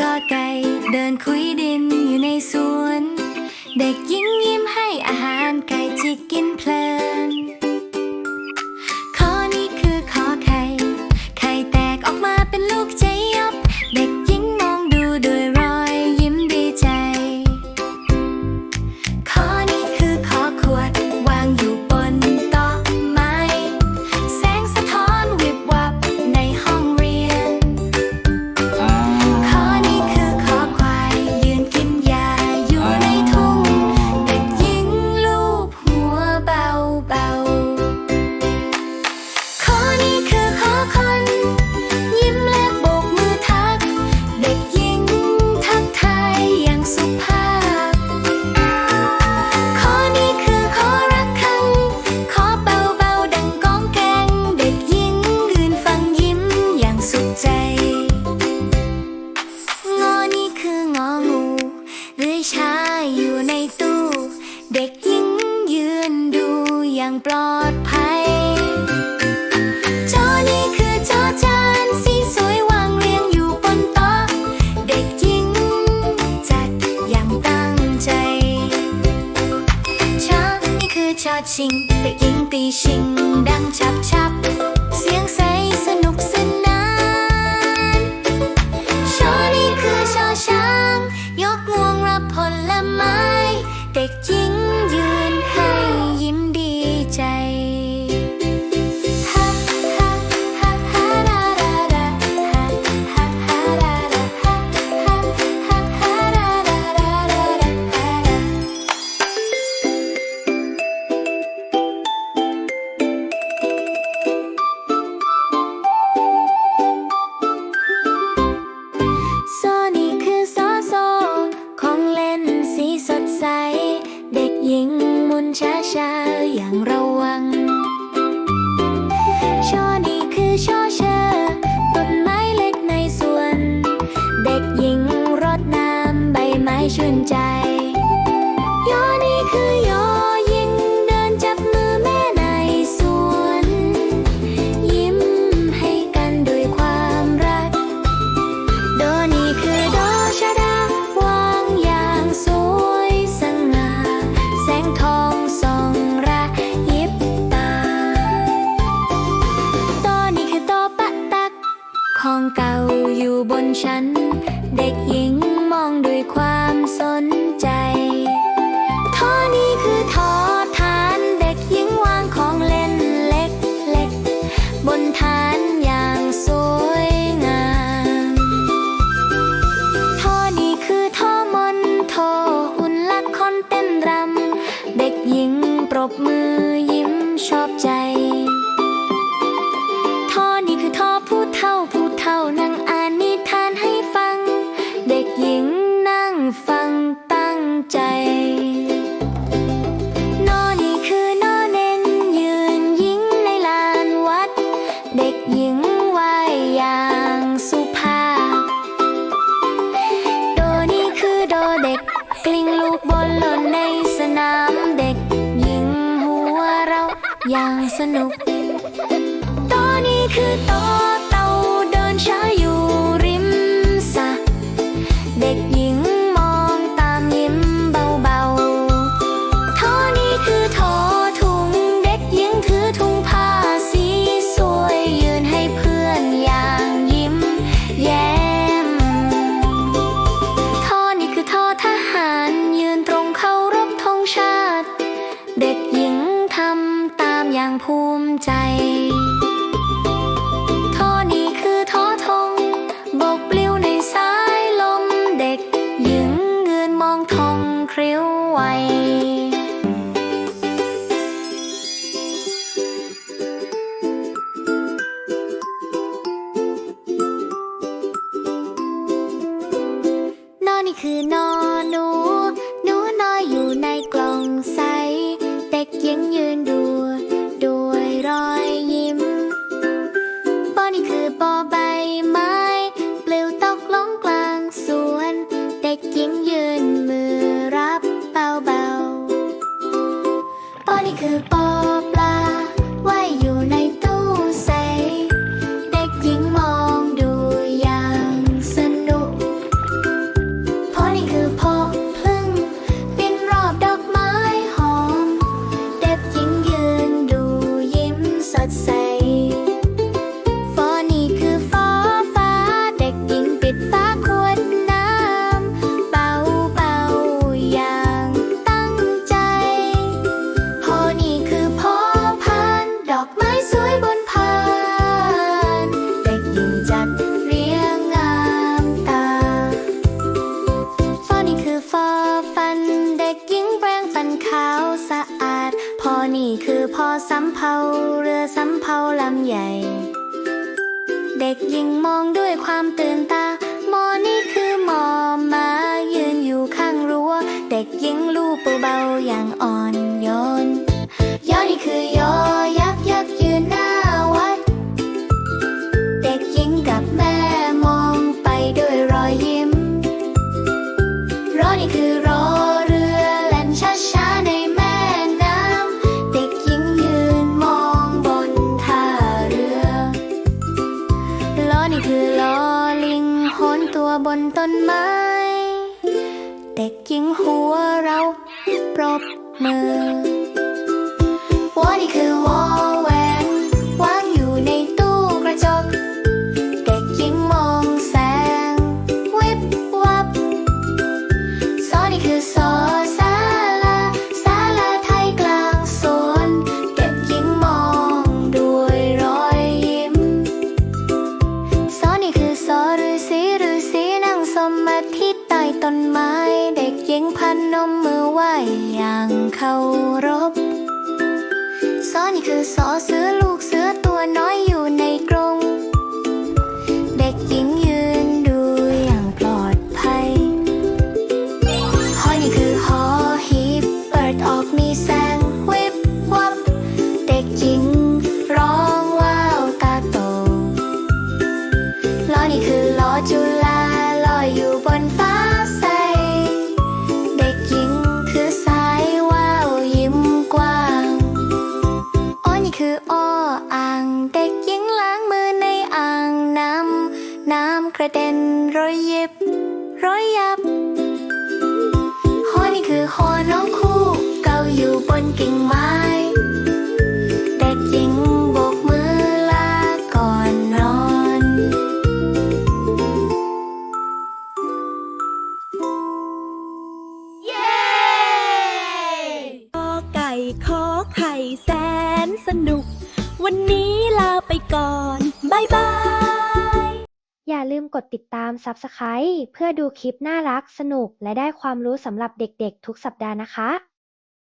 กอไก่ เดินคุยดินอยู่ในสวน เด็กยิ้มยิ้มให้อาหารไก่ที่กินเพลิน ชิง ไปยิงตีชิง ดังชับชับ เสียงใสสนุกสนานชอนี่คือชอช้าง ยกงวงรับผลไม้ เด็กยิง ชื่นในี่คือยอยิงเดินจับมือแม่ในสวน ยิ้มให้กันด้วยความรัก โดนี่คือดอชดาวางอย่างสวยสง่าแสงทองส่องระยิบตาตอนี่คือโตปะตัก ของเก่าอยู่บนชั้น เด็กหญิงมองด้วยความ sun. กลิ้งลูกบอลหล่นในสนามเด็ก ยิงหัวเราอย่างสนุกตอนนี้คือโตเต่าเดินช้าอยู่ ภูมิใจ นี่คือพ่อสำเภาเรือสำเภาลำใหญ่ เด็กยิงมองด้วยความตื่นตา มอนี่คือมอมายืนอยู่ข้างรั้ว เด็กยิงลูกเบาๆอย่างอ่อนโยน apartment. างเคารพซอนี่คือซอส แสนสนุก วันนี้ลาไปก่อนบายบาย อย่าลืมกดติดตาม Subscribe เพื่อดูคลิปน่ารักสนุกและได้ความรู้สำหรับเด็กๆ ทุกสัปดาห์นะคะ